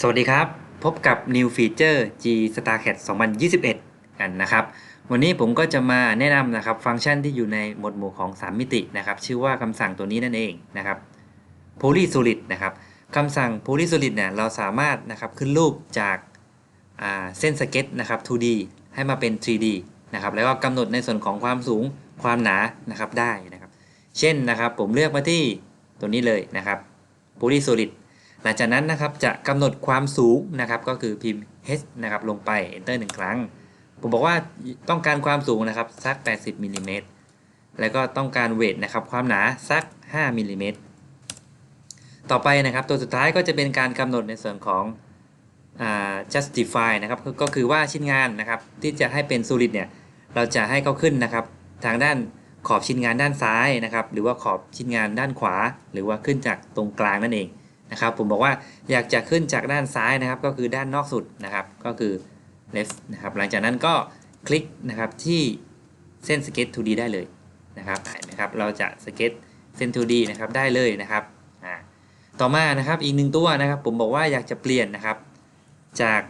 สวัสดีครับ พบกับ New Feature G StarCat 2021 กันนะครับ วันนี้ผมก็จะมาแนะนำนะครับฟังก์ชันที่อยู่ในหมวดหมู่ของ 3 มิตินะครับ ชื่อว่าคำสั่งตัวนี้นั่นเองนะครับ Polysolid นะครับคำสั่ง Polysolid เนี่ยเราสามารถนะครับขึ้นรูปจากาเส้นสเก็ตนะครับ 2D ให้มาเป็น 3D นะครับแล้วก็กำหนดในส่วนของความสูงความหนานะครับได้นะครับ เช่นนะครับผมเลือกมาที่ตัวนี้เลยนะครับ Polysolid หลังจากนั้นนะครับจะกำหนดความสูงนะครับก็คือพิมพ์ h นะครับลงไป enter หนึ่งครั้ง ผมบอกว่าต้องการความสูงนะครับสัก 80มิลลิเมตรแล้วก็ต้องการเวทนะครับความหนาสัก 5มิลลิเมตรต่อไปนะครับตัวสุดท้ายก็จะเป็นการกำหนดในส่วนของอ justify นะครับก็ก็คือว่าชิ้นงานนะครับที่จะให้เป็น solid เนี่ยเราจะให้เขาขึ้นนะครับทางด้านขอบชิ้นงานด้านซ้ายนะครับหรือว่าขอบชิ้นงานด้านขวา หรือว่าขึ้นจากตรงกลางนั่นเอง นะครับ ผมบอกว่าอยากจะขึ้นจากด้านซ้ายนะครับ ก็คือด้านนอกสุดนะครับ ก็คือ left นะครับ หลังจากนั้นก็คลิกนะครับที่เส้นสเก็ต 2D ได้เลยนะครับเห็นไหมครับ เราจะสเก็ตเส้น 2D นะครับได้เลยนะครับ ต่อมานะครับอีกหนึ่งตัวนะครับ ผมบอกว่าอยากจะเปลี่ยนนะครับ จาก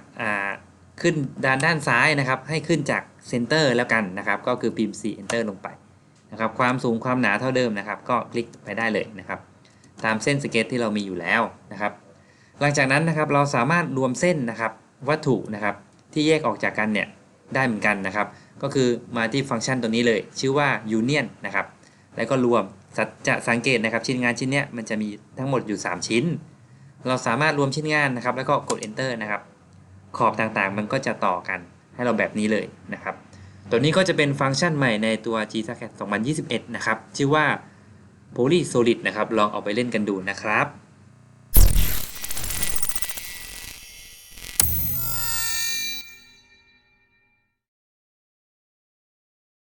ขึ้นด้านด้านซ้ายนะครับ ให้ขึ้นจากเซนเตอร์แล้วกันนะครับ ก็คือพิมพ์4 enter ลงไปนะครับ ความสูงความหนาเท่าเดิมนะครับ ก็คลิกไปได้เลยนะครับ ตามเส้นสเก็ตที่เรามีอยู่แล้วนะครับ หลังจากนั้นนะครับเราสามารถรวมเส้นนะครับวัตถุนะครับที่แยกออกจากกันเนี่ยได้เหมือนกันนะครับ ก็คือมาที่ฟังก์ชันตัวนี้เลย ชื่อว่า union นะครับแล้วก็รวมสัจะสังเกตนะครับชิ้นงานชิ้นเนี้ยมันจะมีทั้งหมดอยู่ 3 ชิ้น เราสามารถรวมชิ้นงานนะครับ แล้วก็กด enter นะครับ ขอบต่างๆ มันก็จะต่อกันให้เราแบบนี้เลยนะครับ ตัวนี้ก็จะเป็นฟังก์ชันใหม่ในตัว g s a c a t 2021 นะครับ ชื่อว่า Poly Solid นะครับ ลองเอาไปเล่นกันดูนะครับ